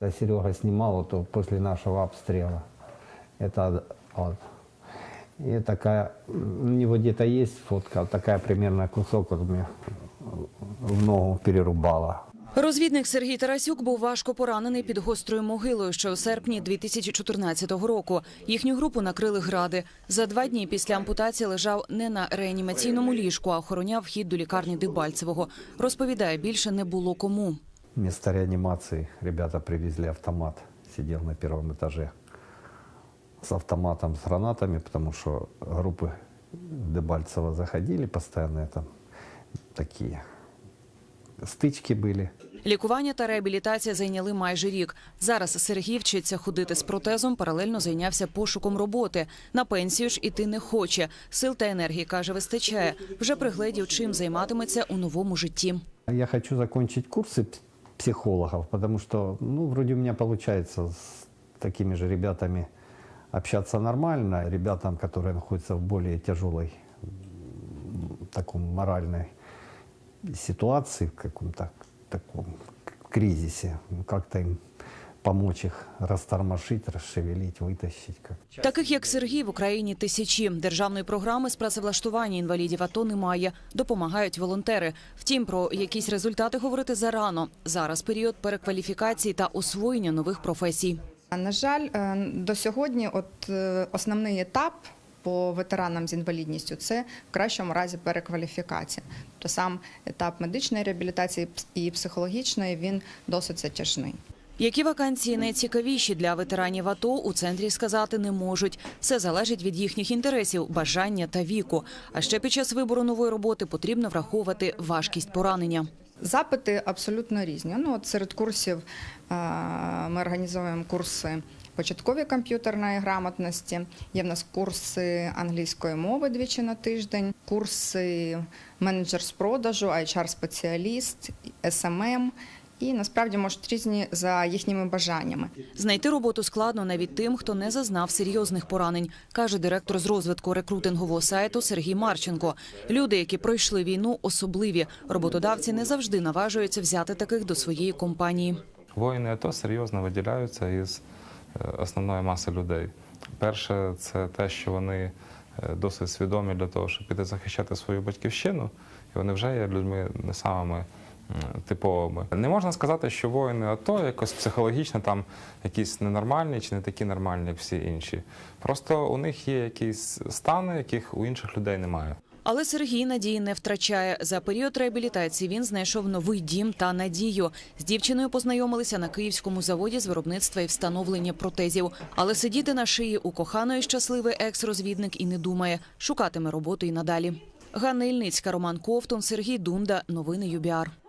Когда Серега снимал то после нашего обстрела. Это вот. И такая, у него где-то есть фотка, такая примерно кусок вот мне в ногу перерубала. Розвідник Сергій Тарасюк був важко поранений під гострою могилою ще у серпні 2014 року. Їхню групу накрили гради. За два дні після ампутації лежав не на реанімаційному ліжку, а охороняв вхід до лікарні Дебальцевого. Розповідає, більше не було кому. Вместо реанимации ребята привезли автомат. Сидел на первом этаже с автоматом, с гранатами, потому что группы Дебальцева заходили постоянно, там такие стычки были. Лікування та реабілітація зайняли майже рік. Зараз Сергій вчиться ходити з протезом, паралельно зайнявся пошуком роботи. На пенсію ж іти не хоче. Сил та енергії каже, вистачає. Вже пригледів, чим займатиметься у новому житті. Я хочу закончить курсы п- психологов, потому что, ну, вроде у меня получается с такими же ребятами общаться нормально, ребятам, которые находятся в более тяжелой таком моральной ситуации, в каком-то таком кризисе, Ну, как-то им помочь их растормошить, расшевелить, вытащить. Как. Таких як Сергій в Україні тисячі. Державної програми з працевлаштування інвалідів АТО немає. Допомагають волонтери. Втім, про якісь результати говорити зарано. Зараз період перекваліфікації та освоєння нових професій. А, На жаль, е, до сьогодні от е, основний етап по ветеранам з інвалідністю це в кращому разі перекваліфікація. То сам етап медичної реабілітації і психологічної він досить затяжний. Які вакансії найцікавіші для ветеранів АТО у центрі сказати не можуть. Все залежить від їхніх інтересів, бажання та віку. А ще під час вибору нової роботи потрібно враховувати важкість поранення. Запити абсолютно різні. Ну, от серед курсів е, ми організовуємо курси початкової комп'ютерної грамотності. Є в нас курси англійської мови двічі на тиждень, курси менеджер з продажу, HR-спеціаліст, SMM. І насправді можуть різні за їхніми бажаннями. Знайти роботу складно навіть тим, хто не зазнав серйозних поранень, каже директор з розвитку рекрутингового сайту Сергій Марченко. Люди, які пройшли війну, особливі. Роботодавці не завжди наважуються взяти таких до своєї компанії. Воїни АТО серйозно виділяються із е, основної маси людей. Перше, це те, що вони е, досить свідомі для того, щоб піти захищати свою батьківщину, і вони вже є людьми не самими типовими. Не можна сказати, що воїни АТО якось психологічно там якісь ненормальні чи не такі нормальні, всі інші. Просто у них є якісь стани, яких у інших людей немає. Але Сергій надії не втрачає. За період реабілітації він знайшов новий дім та надію. З дівчиною познайомилися на київському заводі з виробництва і встановлення протезів. Але сидіти на шиї у коханої щасливий екс-розвідник і не думає, шукатиме роботу і надалі. Ганна Ільницька, Роман Ковтун, Сергій Дунда. Новини ЮБІАР.